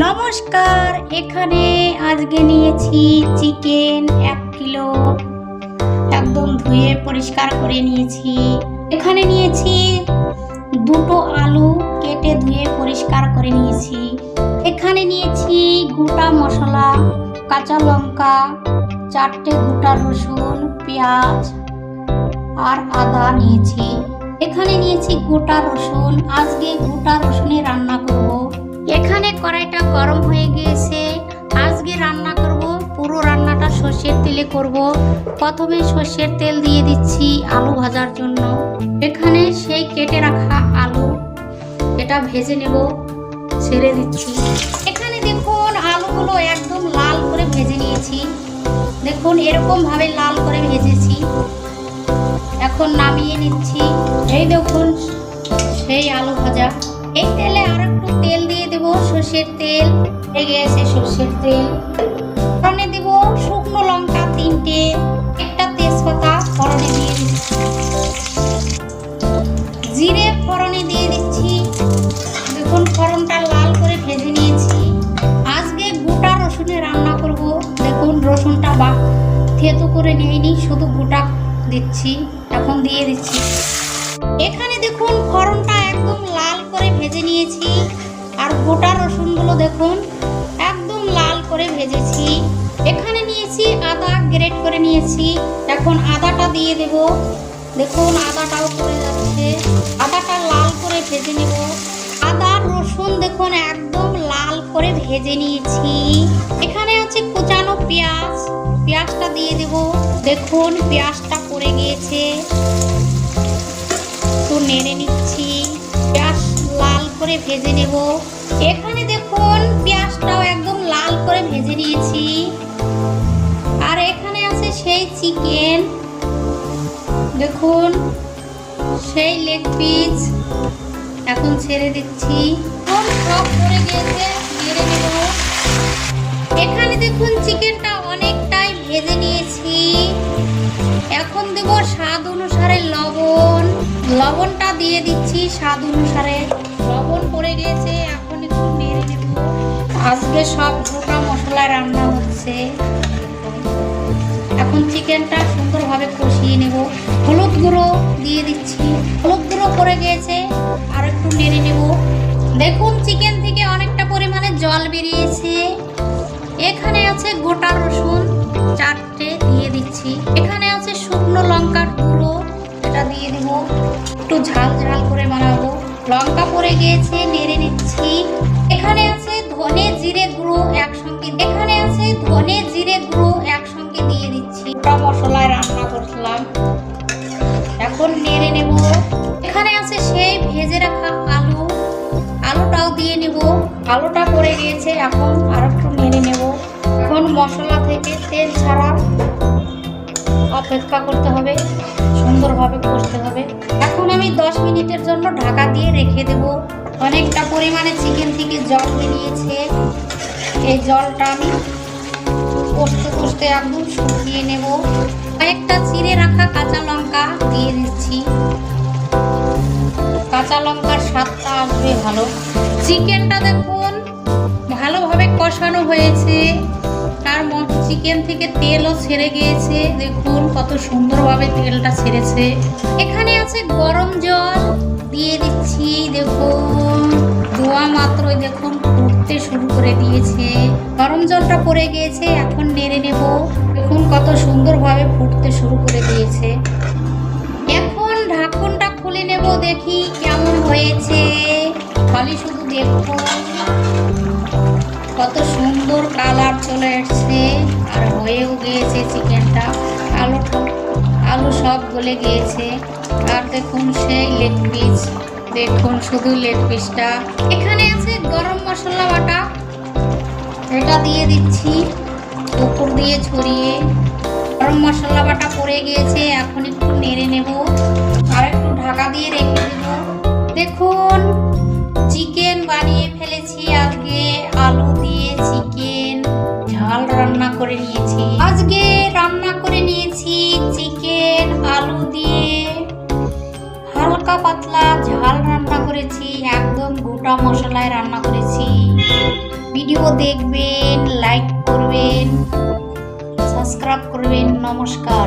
নমস্কার, এখানে আজকে নিয়েছি চিকেন এক কিলো। একদম ধুয়ে পরিষ্কার করে নিয়েছি। এখানে নিয়েছি দুটো আলু কেটে ধুয়ে পরিষ্কার করে নিয়েছি। এখানে নিয়েছি গোটা মশলা, কাঁচা লঙ্কা, চারটে গোটা রসুন, পেঁয়াজ আর আদা নিয়েছি। এখানে নিয়েছি গোটা রসুন। আজকে গোটা রসুনে রান্না করব। গরম হয়ে গিয়েছে। আজকে রান্না করব, পুরো রান্নাটা সর্ষের তেলে করব। প্রথমে সর্ষের তেল দিয়ে দিচ্ছি আলু ভাজার জন্য। এখানে সেই কেটে রাখা আলু, এটা ভেজে নেব, ছেড়ে দিচ্ছি। এখানে দেখুন, আলুগুলো একদম লাল করে ভেজে নিয়েছি। দেখুন এরকম ভাবে লাল করে ভেজেছি। এখন নামিয়ে নিচ্ছি। এই দেখুন, সেই আলু ভাজা। এই তেলে সর্ষের তেল, লেগে গেছে সর্ষের তেল। ফোড়নে দেব শুকনো লঙ্কা তিনটে, একটা তেজপাতা ফোড়নে দিয়ে দিচ্ছি। জিরে ফোড়নে দিয়ে দিচ্ছি। দেখুন ফোড়নটা লাল করে ভেজে নিয়েছি। আজকে গোটা রসুনে রান্না করব। দেখুন রসুনটা বা থেতু করে নিইনি, শুধু গোটা দিচ্ছি, এখন দিয়ে দিচ্ছি। এখানে দেখুন ফোড়নটা একদম লাল করে ভেজে নিয়েছি। আর গোটা রসুনগুলো দেখুন, একদম লাল করে ভেজেছি। এখানে নিয়েছি আদা গ্রেট করে নিয়েছি। এখন আদাটা দিয়ে দেব। দেখুন, আদাটাও পড়ে যাচ্ছে। আদাটা লাল করে ভেজে নেব। আদা রসুন দেখুন, একদম লাল করে ভেজে নিয়েছি। এখানে আছে কুচানো পেঁয়াজ। পেঁয়াজটা দিয়ে দেব। দেখুন, পেঁয়াজটা পড়ে গিয়েছে। একটু নেড়ে নিচ্ছি। করে ভেজে নেব। এখানে দেখুন, পেঁয়াজটাও একদম লাল করে ভেজে নিয়েছি। আর এখানে আছে সেই চিকেন। দেখুন, সেই লেগ পিস। এখন ছেড়ে দিচ্ছি। সব পড়ে গিয়েছে, নেড়ে নেব। এখানে দেখুন, চিকেনটা অনেকটাই ভেজে নিয়েছি। এখন দেব স্বাদ অনুসারে লবণ। লবণটা দিয়ে দিচ্ছি স্বাদ অনুসারে। পড়ে গিয়েছে, এখন একটু নেড়ে নেব। আজকে সব গোটা মশলা রান্না হচ্ছে। এখন চিকেনটা সুন্দরভাবে কষিয়ে নেব। হলুদ গুঁড়ো দিয়ে দিচ্ছি। হলুদ গুঁড়ো পড়ে গিয়েছে, আর একটু নেড়ে নেব। দেখুন, চিকেন থেকে অনেকটা পরিমাণে জল বেরিয়েছে। এখানে আছে গোটা রসুন, চারটে দিয়ে দিচ্ছি। এখানে আছে শুকনো লঙ্কার গুঁড়ো, এটা দিয়ে দিব। একটু ঝাল ঝাল করে বানাবো। লঙ্কা পড়ে গিয়েছে, নেড়ে নিচ্ছি। এখানে আছে ধনে জিরে গুঁড়ো একসঙ্গে, এখানে আছে ধনে জিরে গুঁড়ো একসঙ্গে দিয়ে দিচ্ছি। মশলায় রান্না করলাম এখন নেড়ে নেব। এখানে আছে সেই ভেজে রাখা আলু। আলুটাও দিয়ে নেব। আলুটা পড়ে গিয়েছে, এখন আর একটু নেড়ে নেব। এখন মশলা থেকে তেল ছাড়া অপেক্ষা করতে হবে, সুন্দরভাবে কষতে হবে। এখন আমি দশ মিনিটের জন্য ঢাকা দিয়ে রেখে দেব। অনেকটা পরিমাণে চিকেন থেকে জল বেরিয়েছে। এই জলটা আমি কষতে কষতে একদম শুকিয়ে নেব। কয়েকটা চিড়ে রাখা কাঁচা লঙ্কা দিয়ে দিচ্ছি। কাঁচা লঙ্কার স্বাদটা আসবে ভালো। চিকেনটা দেখুন, ভালোভাবে কষানো হয়েছে। তার চিকেন থেকে তেলও ছেড়ে গিয়েছে। দেখুন কত সুন্দরভাবে তেলটা ছেড়েছে। এখানে আছে গরম জল। দিয়ে দিচ্ছি, দেখুন। ধোয়া মাত্রই দেখুন ফুটতে শুরু করে দিয়েছে। গরম জলটা পড়ে গিয়েছে, এখন নেড়ে নেব। দেখুন কত সুন্দরভাবে ফুটতে শুরু করে দিয়েছে। এখন ঢাকনটা খুলে নেব, দেখি কেমন হয়েছে। খালি শুধু দেখুন। কত সুন্দর কালার চলে এসছে। আর হয়েও গিয়েছে চিকেনটা। আলু আলু সব গলে গিয়েছে। আর দেখুন সেই লেগ পিস। দেখুন শুধু লেগ পিসটা। এখানে আছে গরম মশলা বাটা। এটা দিয়ে দিচ্ছি। উপর দিয়ে ছড়িয়ে। গরম মশলা বাটা পড়ে গিয়েছে। এখন করে নিয়েছি। আজকে রান্না করে নিয়েছি চিকেন, আলু দিয়ে। হালকা পাতলা ঝাল রান্না করেছি, একদম গোটা মশলায় রান্না করেছি। ভিডিও দেখবেন লাইক করবেন সাবস্ক্রাইব করবেন, নমস্কার।